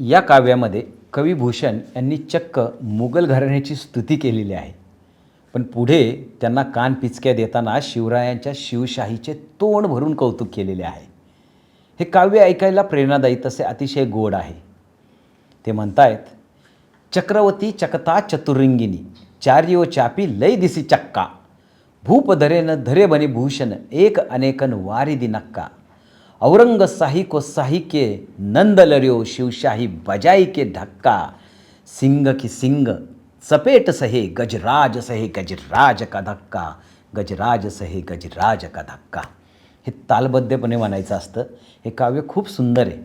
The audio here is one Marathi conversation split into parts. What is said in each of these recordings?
या काव्यामध्ये कविभूषण यांनी चक्क मुघल घराण्याची स्तुती केलेली आहे. पण पुढे त्यांना कान पिचक्या देताना शिवरायांच्या शिवशाहीचे तोंड भरून कौतुक केलेले आहे. हे काव्य ऐकायला प्रेरणादायी तसे अतिशय गोड आहे. ते म्हणतायत चक्रवती चकता चतुरंगिनी चार्यो चापी लय दिसी चक्का भूप धरेन धरे बने भूषण एक अनेकन वारिदी नक्का औरंग साही को साही के नंद लर्यो शिवशाही बजाई के धक्का। सिंग की सिंग सपेट सहे गजराज सहे गजराज का धक्का। गजराज सहे गजराज का धक्का। हे तालबद्धपणे म्हणायचं असतं हे काव्य खूप सुंदर आहे.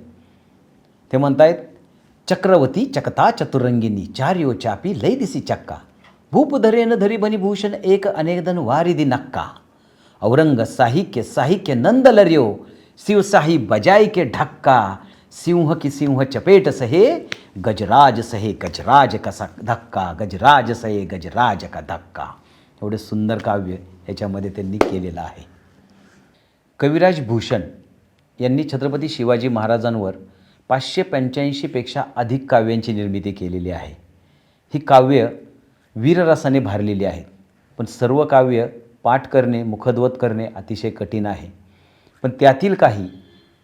ते म्हणतायत चक्रवती चकता चतुरंगिनी चार्यो चापी लय दिसी चक्का. भूपधरेन धरी बनी भूषण एक अनेकदन वारिदी नक्का. औरंग साहिक्य साहिक्य नंद लर्यो शिवशाही बजाई के ढक्का सिंह की सिंह चपेट सहे गजराज सहे गजराज कसा धक्का गजराज सहे गजराज का धक्का. एवढं सुंदर काव्य याच्यामध्ये त्यांनी केलेलं आहे. कविराज भूषण यांनी छत्रपती शिवाजी महाराजांवर पाचशे पंच्याऐंशीपेक्षा अधिक काव्यांची निर्मिती केलेली आहे. ही काव्य वीररसाने भारलेली आहेत. पण सर्व काव्य पाठ करणे मुखद्वत करणे अतिशय कठीण आहे. पण त्यातील काही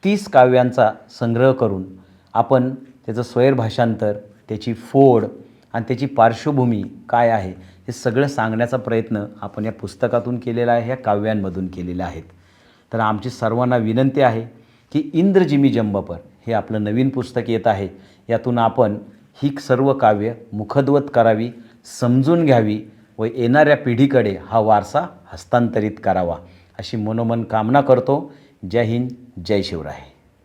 तीस काव्यांचा संग्रह करून आपण त्याचं स्वैर भाषांतर त्याची फोड आणि त्याची पार्श्वभूमी काय आहे हे सगळं सांगण्याचा प्रयत्न आपण या पुस्तकातून केलेला आहे ह्या काव्यांमधून केलेल्या आहेत. तर आमची सर्वांना विनंती आहे की इंद्रजिमी जंबपर हे आपलं नवीन पुस्तक येत आहे. यातून आपण ही सर्व काव्य मुखद्वत करावी समजून घ्यावी व येणाऱ्या पिढीकडे हा वारसा हस्तांतरित करावा अशी मनोमन कामना करतो. जय हिंद जय शिवराय.